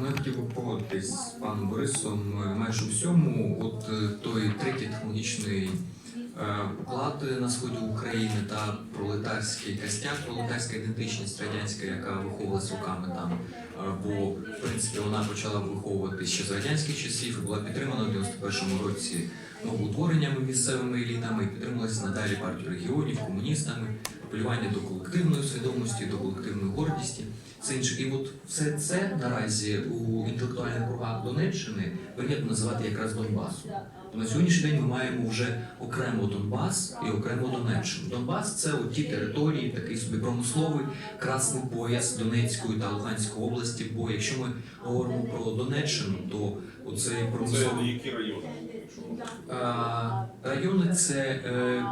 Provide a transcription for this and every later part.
Ну, я хотів погодитись з паном Борисом е, майже у всьому. От е, той третій технологічний е, уклад на сході України та пролетарський костяк, пролетарська ідентичність радянська, яка виховувалась руками там. е, Бо в принципі вона почала виховуватись ще з радянських часів і була підтримана в 91-му році новоутвореннями місцевими елітами і підтримувалася надалі партією регіонів, комуністами, апелювання до колективної свідомості, до колективної гордості. Це інше. І от все це наразі у інтелектуальних кругах Донеччини прийнято називати якраз Донбасом. То на сьогоднішній день ми маємо вже окремо Донбас і окремо Донеччину. Донбас це от ті території, такий собі промисловий красний пояс Донецької та Луганської області. Бо якщо ми говоримо про Донеччину, то оцей Це промисловий які райони? Райони це е, е,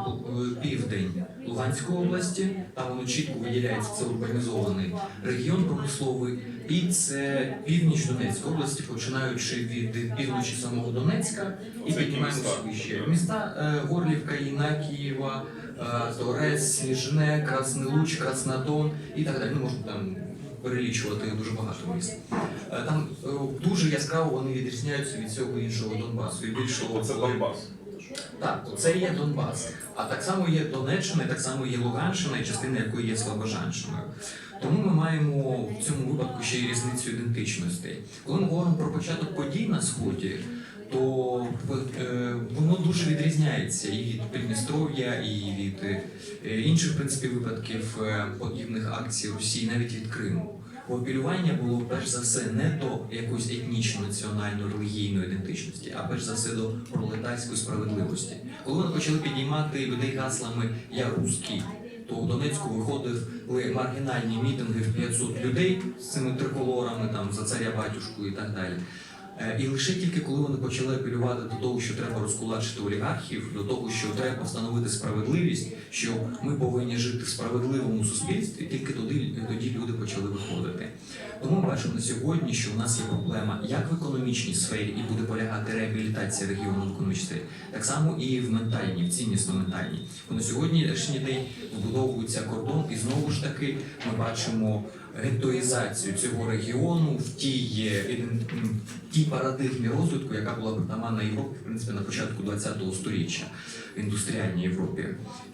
південь Луганської області, там воно чітко виділяється, це урбанізований регіон промисловий, і це північ Донецької області, починаючи від півночі самого Донецька і піднімаємося міста? вище. Міста е, Горлівка, Інакієва, е, Торез, Сніжне, Красний Луч, Краснодон і так далі. Ну, можна там перелічувати дуже багато міст. Е, Там дуже яскраво вони відрізняються від цього іншого Донбасу. І більше Це Донбас. Так, це є Донбас. А так само є Донеччина, так само є Луганщина, і частина якої є Слобожанщиною. Тому ми маємо в цьому випадку ще й різницю ідентичностей. Коли ми говоримо про початок подій на сході, то е, воно дуже відрізняється і від Придністров'я, і від е, інших в принципі випадків е, подібних акцій Росії, навіть від Криму. Бо було перш за все не до якоїсь етнічної, національної, релігійної ідентичності, а перш за все до пролетарської справедливості. Коли вони почали підіймати людей гаслами Я русський, то у Донецьку виходили маргінальні мітинги в 500 людей з цими триколорами там за царя батюшку і так далі. Е, І лише тільки коли вони почали апелювати до того, що треба розкулачити олігархів, до того, що треба встановити справедливість, що ми повинні жити в справедливому суспільстві, тільки тоді, тоді люди почали виходити. Тому ми бачимо на сьогодні, що у нас є проблема як в економічній сфері, і буде полягати реабілітація регіону в так само і в ментальній, в ціннісно-ментальній. Бо на сьогоднішній день вбудовується кордон, і знову ж таки ми бачимо гетоїзацію цього регіону в тій, тій парадигмі розвитку, яка була притаманна Європі, в принципі, на початку ХХ століття в індустріальній Європі.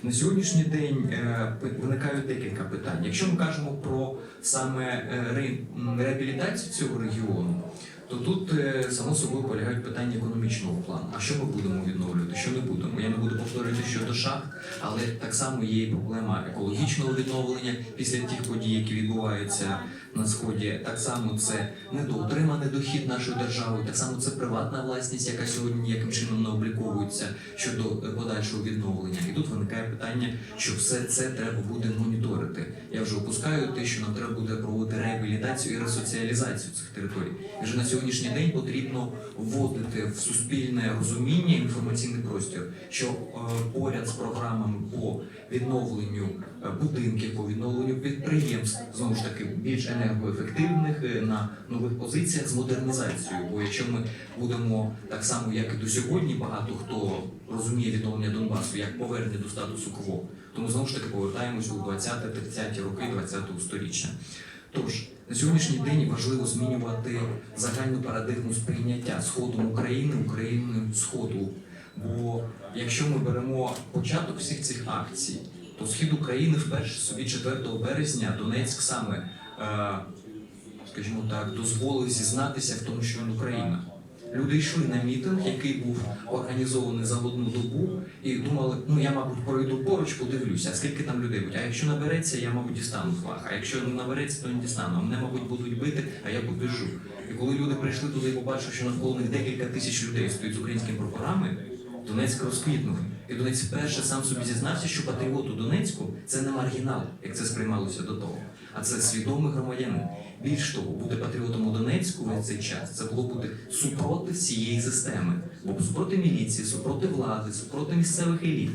На сьогоднішній день е, виникають декілька питань. Якщо ми кажемо про саме е, реабілітацію цього регіону, то тут е, само собою полягають питання економічного плану. А що ми будемо відновлювати, що не будемо? Я не буду повторювати щодо шахт, але так само є і проблема екологічного відновлення після тих подій, які відбуваються на сході. Так само це недоотриманий дохід нашої держави, так само це приватна власність, яка сьогодні ніяким чином не обліковується щодо е, подальшого відновлення. І тут виникає питання, що все це треба буде моніторити. Вже опускаю те, що нам треба буде проводити реабілітацію і ресоціалізацію цих територій. І вже на сьогоднішній день потрібно вводити в суспільне розуміння інформаційний простір, що е, поряд з програмами по відновленню е, будинків, по відновленню підприємств, знову ж таки більш енергоефективних е, на нових позиціях з модернізацією. Бо якщо ми будемо так само, як і до сьогодні, багато хто розуміє відновлення Донбасу як повернення до статусу кво, то ми знову ж таки повертаємось у 20-30 роки 20-го сторіччя. Тож на сьогоднішній день важливо змінювати загальну парадигму сприйняття Сходом України, Україною Сходу. Бо якщо ми беремо початок всіх цих акцій, то схід України вперше собі 4 березня Донецьк саме, е, скажімо так, дозволив зізнатися в тому, що він Україна. Люди йшли на мітинг, який був організований за одну добу, і думали, ну я, мабуть, пройду поруч, подивлюся, скільки там людей буде. А якщо набереться, я, мабуть, дістану флаг. А якщо не набереться, то не дістану. А мене, мабуть, будуть бити, а я побіжу. І коли люди прийшли туди і побачили, що навколо них декілька тисяч людей стоять з українськими прапорами, Донецьк розквітнув. І Донецьк вперше сам собі зізнався, що патріот у Донецьку це не маргінал, як це сприймалося до того, а це свідомий громадянин. Більш того, бути патріотом у Донецьку в цей час це було бути супроти всієї системи, бо супроти міліції, супроти влади, супроти місцевих еліт.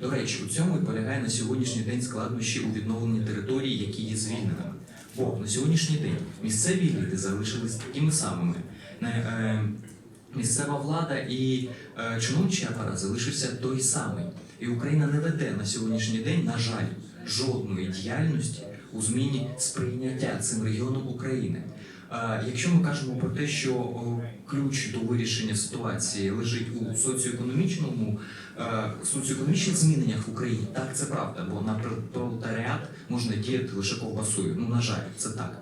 До речі, у цьому і полягає на сьогоднішній день складнощі у відновленні територій, які є звільненими. Бо на сьогоднішній день місцеві еліти залишились такими самими. Е, місцева влада і е, чиновничий апарат залишився той самий. І Україна не веде на сьогоднішній день, на жаль, жодної діяльності у зміні сприйняття цим регіоном України. Якщо ми кажемо про те, що ключ до вирішення ситуації лежить у соціоекономічному соціоекономічних зміненнях в Україні, так це правда, бо на пр- пролетаріат можна діяти лише ковбасою. Ну на жаль, це так.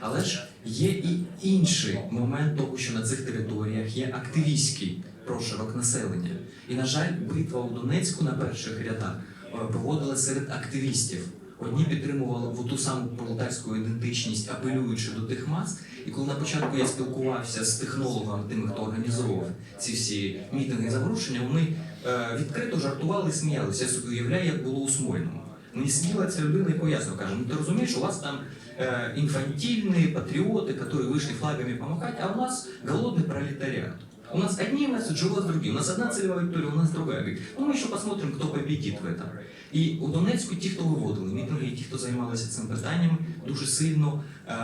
Але ж є і інший момент того, що на цих територіях є активістський прошарок населення. І на жаль, битва у Донецьку на перших рядах е, проводила серед активістів. Одні підтримували в ту саму пролетарську ідентичність, апелюючи до тих мас. І коли на початку я спілкувався з технологами, тими, хто організовував ці всі мітинги і заворушення, вони е, відкрито жартували і сміялися. Я собі уявляю, як було у Смольному. Мені сиділа ця людина і пояснювала, каже, ну ти розумієш, у вас там э, инфантильные патриоты, которые вышли флагами помахать, а у нас голодный пролетариат. У нас одни месседжи, у вас другие. У нас одна целевая аудитория, у нас другая. Говорит, ну мы еще посмотрим, кто победит в этом. І у Донецьку ті, хто виводили мітинги, і ті, хто займалися цим питанням, дуже сильно е,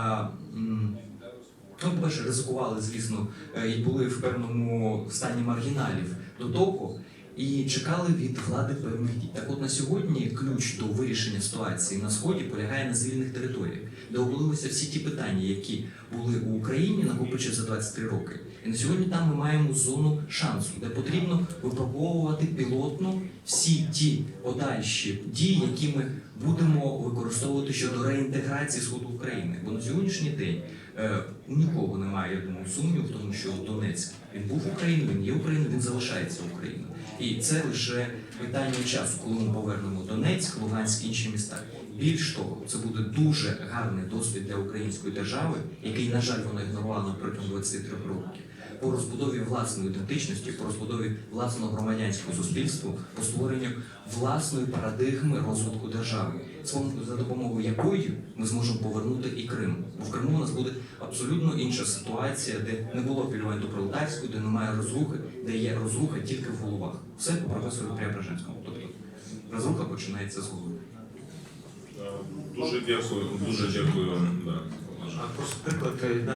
ну, по-перше, ризикували, звісно, е, і були в певному стані маргіналів до того, і чекали від влади певних дій. Так от на сьогодні ключ до вирішення ситуації на сході полягає на звільних територіях, де обулилися всі ті питання, які були у Україні накопичені за 23 роки. І на сьогодні там ми маємо зону шансу, де потрібно випробовувати пілотно всі ті подальші дії, які ми будемо використовувати щодо реінтеграції сходу України. Бо на сьогоднішній день е, нікого немає, я думаю, сумніву в тому, що Донецьк він був Україною, він є Україною, він залишається Україною. І це лише питання часу, коли ми повернемо Донецьк, Луганськ, інші міста. Більш того, це буде дуже гарний досвід для української держави, який, на жаль, вона ігнорувала протягом 23 років. По розбудові власної ідентичності, по розбудові власного громадянського суспільства, по створенню власної парадигми розвитку держави, за допомогою якої ми зможемо повернути і Крим. Бо в Криму у нас буде абсолютно інша ситуація, де не було пільвенту пролетарської, де немає розрухи, де є розруха тільки в головах. Все по професору Преображенському. Тобто розруха починається з голови. Дуже дякую, дуже дякую. Да, А просто приклад е,